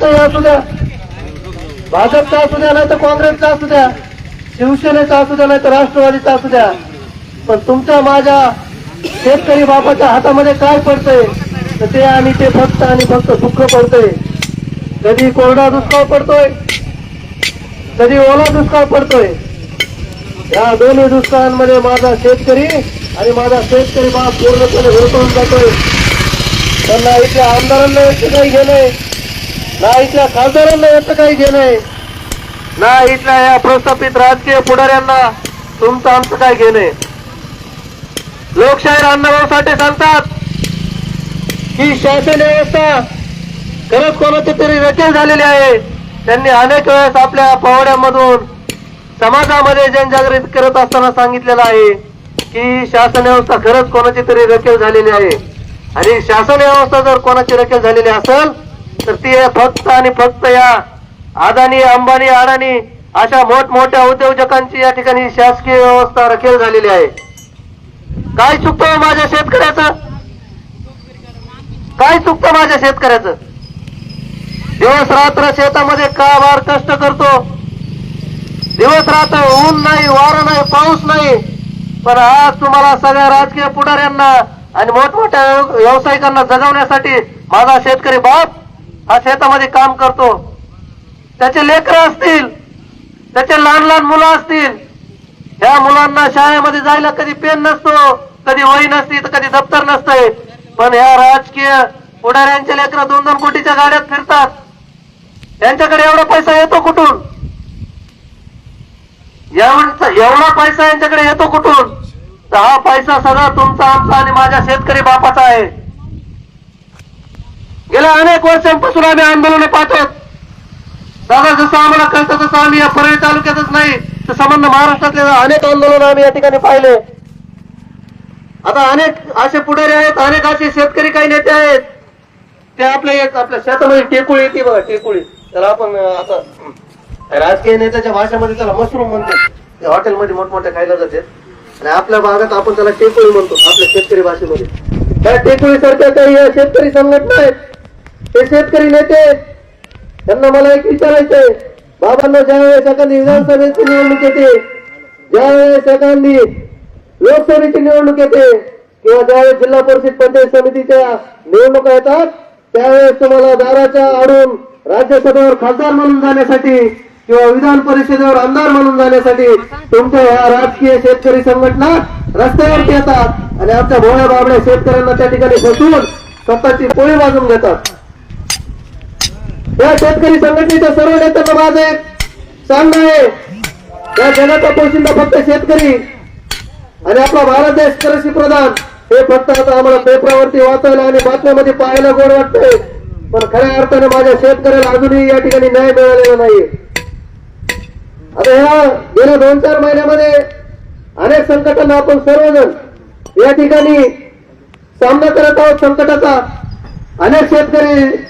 तर असू द्या. भाजपचा असू द्या नाही तर काँग्रेसचा असू द्या. शिवसेनेचा असू द्या नाही तर राष्ट्रवादीचा असू द्या. पण तुमच्या माझ्या शेतकरी बापाच्या हातामध्ये काय पडतंय तर ते आणि ते फक्त आणि फक्त दुःख पडतंय कधी कोरडा दुष्काळ पडतोय कधी ओला दुष्काळ पडतोय. या दोन्ही दुष्काळांमध्ये माझा शेतकरी आणि माझा शेतकरी बाप पूर्णपणे हुरकून जातोय. त्यांना इथे आमदारांना काही घेणे ना इथल्या खासदारांना याचं काही घेणं ना इथल्या या प्रस्थापित राजकीय पुढाऱ्यांना तुमचं आमचं काय घेणं लोकशाहीर अण्णाभाऊ साठे सांगतात की शासन व्यवस्था खरंच कोणाची तरी रचना झालेली आहे. त्यांनी अनेक वेळेस आपल्या पवाड्यामधून समाजामध्ये जनजागृत करत असताना सांगितलेलं आहे की शासन व्यवस्था खरंच कोणाची तरी रखेल झालेली आहे. आणि शासन व्यवस्था जर कोणाची रखेल झालेली असेल तर ती फक्त आणि फक्त या अदानी अंबानी अडाणी अशा मोठमोठ्या उद्योजकांची या ठिकाणी शासकीय व्यवस्था रखेल झालेली आहे. काय चुकतं हो माझ्या शेतकऱ्याचं? काय चुकतं माझ्या शेतकऱ्याचं? दिवस रात्र शेतामध्ये का वार कष्ट करतो. दिवस रात्र ऊन नाही वारं नाही पाऊस नाही. पण आज तुम्हाला सगळ्या राजकीय पुढाऱ्यांना आणि मोठमोठ्या व्यावसायिकांना जगवण्यासाठी माझा शेतकरी बाप हा शेतामध्ये काम करतो. त्याचे लेकरं असतील त्याचे लहान लहान मुलं असतील ह्या मुलांना शाळेमध्ये जायला कधी पेन नसतो कधी वही नसती तर कधी दप्तर नसतंय. पण ह्या राजकीय पुढाऱ्यांचे लेकरं दोन दोन कोटीच्या गाड्यात फिरतात. त्यांच्याकडे एवढा पैसा येतो कुठून? एवढा एवढा पैसा यांच्याकडे येतो कुठून? हा पैसा सगळा तुमचा आमचा आणि माझ्या शेतकरी बापाचा आहे. गेल्या अनेक वर्षांपासून आम्ही आंदोलन पाहतो दादा जसं आम्हाला कळतं तसं आम्ही या परळी तालुक्यातच नाही तर संबंध महाराष्ट्रातले अनेक आंदोलन आम्ही या ठिकाणी पाहिले. आता अनेक असे पुढारी आहेत अनेक असे शेतकरी काही नेते आहेत. ते आपल्या आपल्या शेतामध्ये टेकुळी येते बघा टेकुळी. त्याला आपण आता राजकीय नेत्याच्या भाषेमध्ये त्याला मशरूम म्हणतो. ते हॉटेलमध्ये मोठमोठ्या खायला जाते आणि आपल्या भागात आपण त्याला टेकुळी म्हणतो आपल्या शेतकरी भाषेमध्ये. त्या टेकुळी सारख्या काही शेतकरी संघटना आहेत. ते शेतकरी नेते त्यांना मला एक विचारायचंय. बाबांना ज्यावेळेस एखादी विधानसभेची निवडणूक येते ज्यावेळेस एखादी लोकसभेची निवडणूक येते किंवा ज्यावेळेस जिल्हा परिषद पंचायत समितीच्या निवडणुका येतात त्यावेळेस तुम्हाला दाराच्या आडून राज्यसभेवर खासदार म्हणून जाण्यासाठी किंवा विधान परिषदेवर आमदार म्हणून जाण्यासाठी तुमच्या ह्या राजकीय शेतकरी संघटना रस्त्यावरती येतात आणि आमच्या भोळ्या बाबड्या शेतकऱ्यांना त्या ठिकाणी बसून स्वतःची पोळी वाजून घेतात. या शेतकरी संघटनेच्या सर्व नेत्यांना माझं एक सांगणं आहे. या जगाचा पोशिंदा फक्त शेतकरी आणि आपला भारत देश कृषी प्रधान. हे फक्त आता आम्हाला पेपरावरती वाचायला आणि बातम्यामध्ये पाहायला गोड वाटतंय. पण खऱ्या अर्थाने माझ्या शेतकऱ्याला अजूनही या ठिकाणी न्याय मिळालेला नाही आता ह्या गेल्या दोन चार महिन्यामध्ये अनेक संकटांना आपण सर्वजण या ठिकाणी सामना करत आहोत. संकटाचा अनेक शेतकरी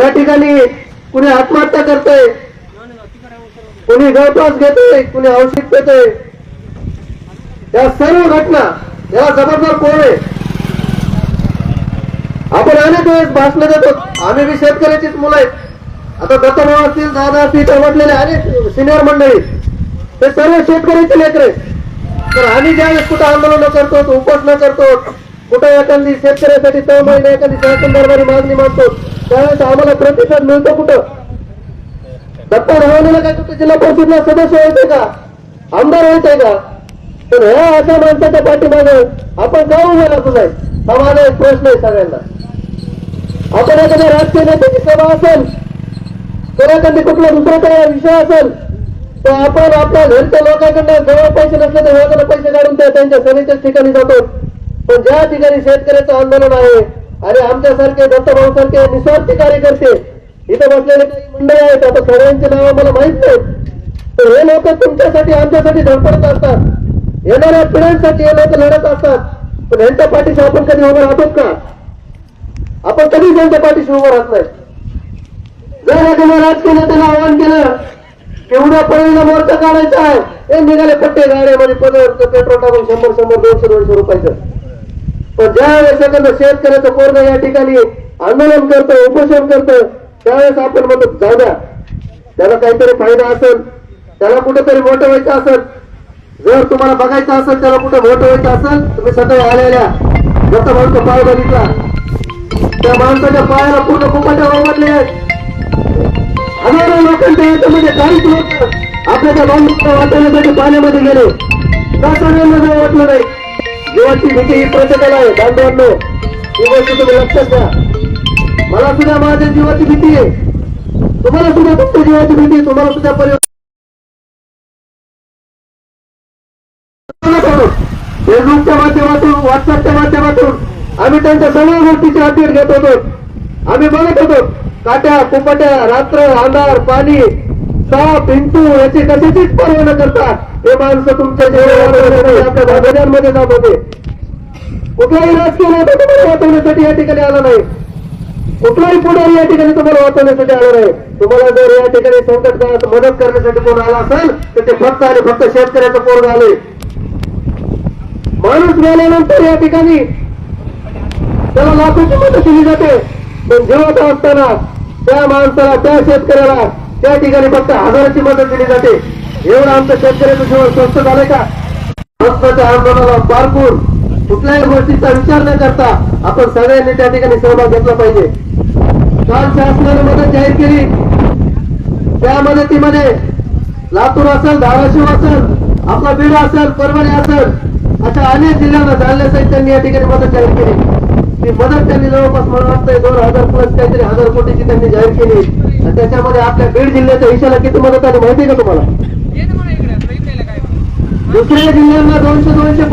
या ठिकाणी कुणी आत्महत्या करतोय कुणी गळपास घेतोय कुणी औषध पेतोय. या सर्व घटना याला जबाबदार कोण आहे? आपण अनेक वेळेस भाषण देतो आम्ही बी शेतकऱ्याचीच मुलं आहेत. आता दत्तभाव असतील दादा असतील म्हटलेले अनेक सिनियर मंडळी. ते सर्व शेतकऱ्याचे लेकर आहेत. तर आम्ही ज्यावेळेस कुठं आंदोलन करतो उपोषण करतो कुठं एखादी शेतकऱ्यासाठी तळमळीने एखादी शासन दरबारी मागणी मागतो त्यावेळेस आम्हाला प्रतिसाद मिळतो कुठं? दत्ता भवानीला काय कुठे जिल्हा परिषदला सदस्य व्हायचंय का? आमदार व्हायचंय का? पण ह्या अशा माणसाच्या पाठीमागे आपण का उभे राहतो नाही हा माझा एक प्रश्न आहे सगळ्यांना. आपण एखाद्या राजकीय नेत्याची सभा असेल तर एखादी कुठला दुसरा काही विषय असेल तर आपण आपल्या घरच्या लोकांकडनं जवळ पैसे नसले तर वेगळं पैसे काढून त्या त्यांच्या सभेच्याच ठिकाणी जातो. पण ज्या ठिकाणी शेतकऱ्याचं आंदोलन आहे आणि आमच्यासारखे दत्तभाऊ सारखे निस्वार्थी कार्यकर्ते इथं बसलेले काही मंडळ आहेत आता सगळ्यांची नाव मला माहीत नाहीत. तर हे लोक तुमच्यासाठी आमच्यासाठी धडपडत असतात. येणाऱ्या पिढ्यांसाठी हे लोक लढत असतात. पण यांच्या पाठीशी आपण कधी उभं राहतो का? आपण कधीच यांच्या पाठीशी उभं राहत नाही. जर एखाद्या राजकीय नेत्याला आव्हान केलं की उद्या मोर्चा काढायचा आहे हे निघाले पट्टे गाड्यामध्ये पदर पेट्रोल टाकून शंभर शंभर दोनशे दोनशे रुपयाचं. पण ज्या वेळेस शेतकऱ्याचं पोरग या ठिकाणी आंदोलन करतं उपोषण करतं त्यावेळेस आपण म्हणतो जाऊ द्या. त्याला काहीतरी फायदा असेल त्याला कुठेतरी मोठं व्हायचं असेल जर तुम्हाला बघायचं असेल त्याला कुठे मोठं व्हायचं असेल तुम्ही सकाळी आलेल्या जसं म्हणतो पाय बघितला त्या माणसाच्या पायाला पूर्ण कुपाट्या वावरले हजारो लोकांच्या म्हणजे काहीच लोक आपल्या त्या माणसाला वाचवण्यासाठी पाण्यामध्ये गेले. का सगळ्यांना वाटलं नाही. जीवाची भीती ही प्रत्येकाला आहे. बांधवांनो ही गोष्ट तुम्ही लक्षात घ्या. मला सुद्धा माझ्या जीवाची भीती आहे. तुम्हाला सुद्धा तुमच्या जीवाची भीती आहे. तुम्हाला सुद्धा परिवार फेसबुकच्या माध्यमातून व्हॉट्सअपच्या माध्यमातून आम्ही त्यांच्या सर्व गोष्टीचे अपडेट घेत होतो. आम्ही बघत होतो. काट्या कुपट्या रात्र अंधार पाणी साप हिंटू याची कशाचीच पर्व न करता हे माणसं तुमच्या जीवनामध्ये आपल्या भागांमध्ये जात होते. कुठलाही राजकीय नेता तुम्हाला वाचवण्यासाठी या ठिकाणी आला नाही. कुठलाही पुढारी या ठिकाणी तुम्हाला वाचवण्यासाठी आला नाही. तुम्हाला जर या ठिकाणी संकट काळात मदत करण्यासाठी कोण आला असेल तर ते फक्त आले फक्त शेतकऱ्याचं पोरग आले माणूस गेल्यानंतर या ठिकाणी त्याला लाखोची मदत दिली जाते. पण जिवंत असताना त्या माणसाला त्या शेतकऱ्याला त्या ठिकाणी फक्त हजाराची मदत दिली जाते. एवढं आमचं शेतकऱ्याचं जीवन स्वस्त झालंय का? स्वस्ताच्या आंदोलनाला पारपूर कुठल्याही गोष्टीचा विचार न करता आपण सगळ्यांनी त्या ठिकाणी सहभाग घेतला पाहिजे. काल शासनाने मदत जाहीर केली. त्या मदतीमध्ये लातूर असेल धाराशिव असेल आपला बीड असेल परभणी असेल अशा अनेक जिल्ह्यांना जालन्या सहित त्यांनी या ठिकाणी मदत जाहीर केली. ती मदत त्यांनी जवळपास मला वाटतंय दोन हजार प्लस काहीतरी हजार कोटीची त्यांनी जाहीर केली. आणि त्याच्यामध्ये आपल्या बीड जिल्ह्याच्या हिशाला किती मदत आली माहिती आहे का तुम्हाला? दुसऱ्या जिल्ह्यांना दोनशे दोनशे